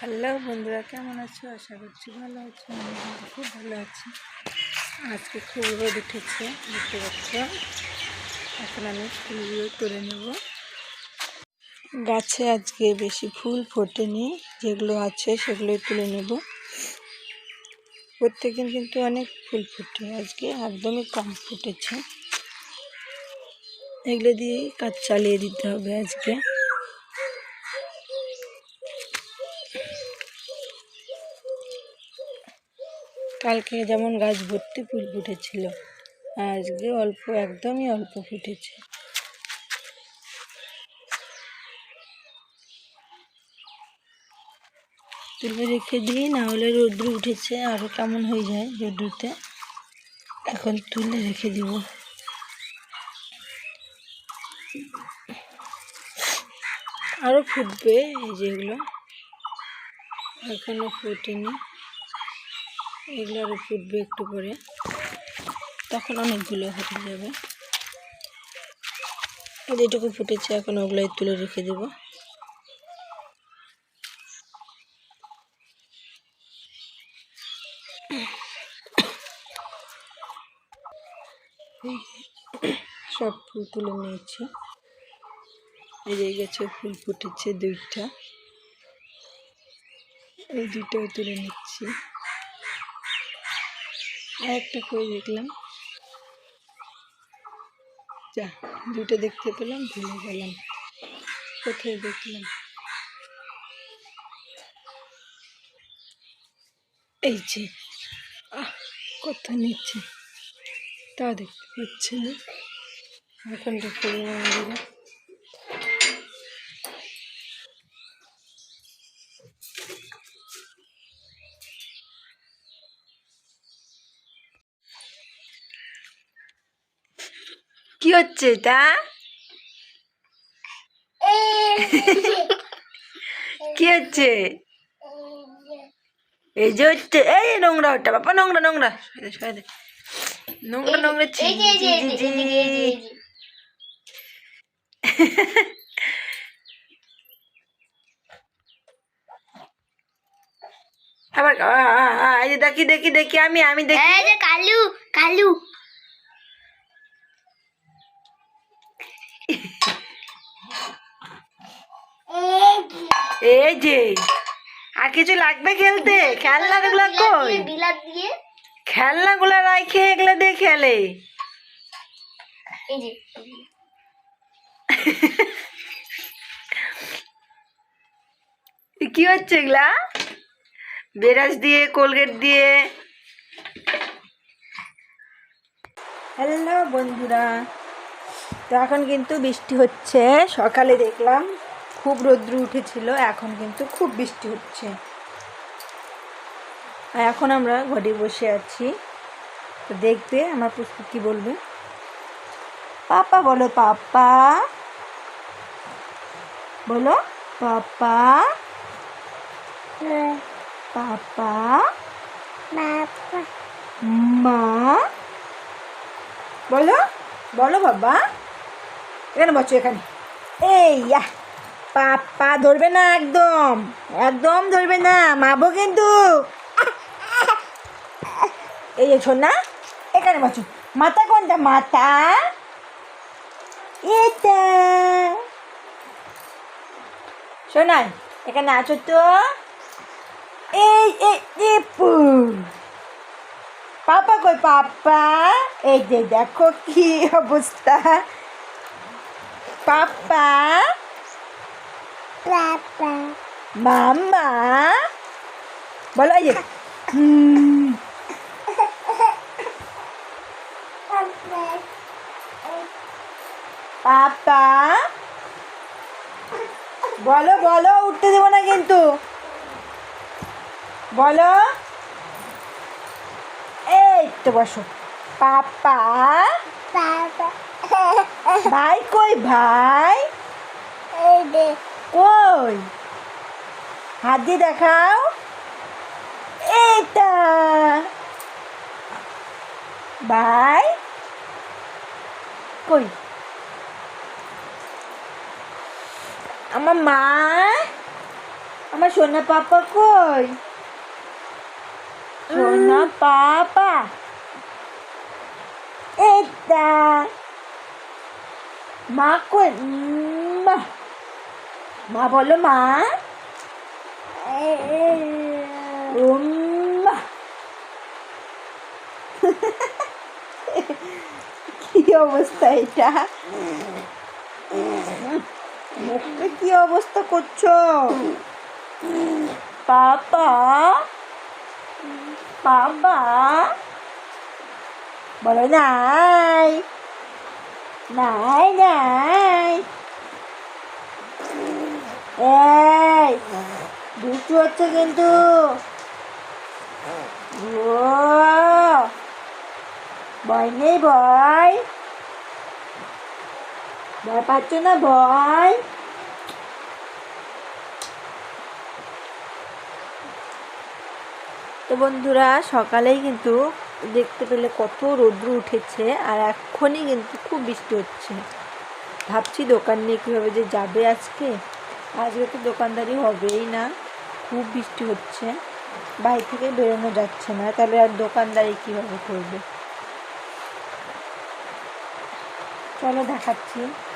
Hello বন্ধুরা, কেমন আছো? আশা করছি ভালো আছো, আমি খুব ভালো আছি। আজকে খুব রোদ উঠেছে, দেখতে পাচ্ছ? এখন আমি ফুলগুলো তুলে নেব। গাছে আজকে বেশি ফুল ফোটেনি, যেগুলো আছে সেগুলোই তুলে নেব। প্রত্যেকদিন কিন্তু অনেক ফুল ফোটে, আজকে একদমই কম ফুটেছে। এগুলো দিয়েই কাজ চালিয়ে দিতে হবে আজকে। কালকে যেমন গাছ ভর্তি ফুল ফুটেছিল, আজকে অল্প, একদমই অল্প ফুটেছে। তুলে রেখে দিই, না হলে রৌদ্র উঠেছে আরও কেমন হয়ে যায় রৌদ্রতে। এখন তুলে রেখে দিব। আরও ফুটবে এই যেগুলো এখনও ফুটেনি। এগুলো আরও ফুটবে একটু করে তখন অনেকগুলো হয়ে যাবে। যেটুকু ফুটেছে, এখন ওগুলোই তুলে রেখে দেব। সব ফুল তুলে নিয়েছি। এই গেছে ফুল ফুটেছে দুইটা। এই দুইটাও তুলে নিচ্ছি। আর একটা করে দেখলাম। যা দুটো দেখতে পেলাম, ভুলে গেলাম। কোথায় দেখলাম? এই যে, আহ, কত নিচ্ছে। তা দেখতে পাচ্ছি না। এখন তো ফুল কি হচ্ছে এটা কি হচ্ছে এই যে হচ্ছে এই নোংরা ওটা বাবা নোংরা নোংরা। নোংরা নোংরা। আবার দেখি দেখি দেখি আমি আমি দেখি এই যে কালু কালু এই যে আর কিছু লাগবে খেলতে? খেলনাগুলো কই? খেলনাগুলো রাখে এগুলো দিয়ে খেলে। কি হচ্ছে এগুলা? বেরাস দিয়ে কোলগেট দিয়ে। হ্যালো বন্ধুরা তো এখন কিন্তু বৃষ্টি হচ্ছে সকালে দেখলাম। খুব রৌদ্র উঠেছিল এখন কিন্তু খুব বৃষ্টি হচ্ছে। আর এখন আমরা ঘরে বসে আছি। তো দেখবে আমার পুষ্প কী বলবে? পাপা বলো পাপা। বলো পাপা। পাপা। মা। বলো বলো বাবা। এখানে বসো এখানে। এই ইয়া পাপা ধরবে না একদম। একদম ধরবে না মাবো কিন্তু। এই যে না এখানে বসো। মাথা কোনটা, মাথা? এটা। শোনাই এখানে আছো তো? এই এপু পাপা কই, পাপা? এই যে দেখো কি অবস্থা। পাপা বাবা মামা বলো এই যে পাপা বলো বলো উঠতে দেবো না কিন্তু। বলো। এই তো বসো। পাপা ভাই কই ভাই? কই? হাত দিয়ে দেখাও। এইটা। ভাই। কই? আমার মা। আমার সোনা পাপা কই? সোনা পাপা। এটা মা কই? মা। মা বলো মা। কি অবস্থা এটা? মুখে কি অবস্থা করছ? পাপা পাপা বলো নাই। নাই নাই। দুষ্টু হচ্ছে কিন্তু। ভয় নেই ভয় ভয় পাচ্ছ না ভয় তো বন্ধুরা, সকালেই কিন্তু দেখতে পেলে কত রৌদ্র উঠেছে আর এক্ষুনি কিন্তু খুব বৃষ্টি হচ্ছে। ভাবছি দোকান নিয়ে কীভাবে যে যাবে আজকে। আজকে তো দোকানদারি হবেই না। খুব বৃষ্টি হচ্ছে। বাড়ি থেকে বেরোনো যাচ্ছে না। তাহলে আর দোকানদারি কীভাবে করবে? চলো দেখাচ্ছি।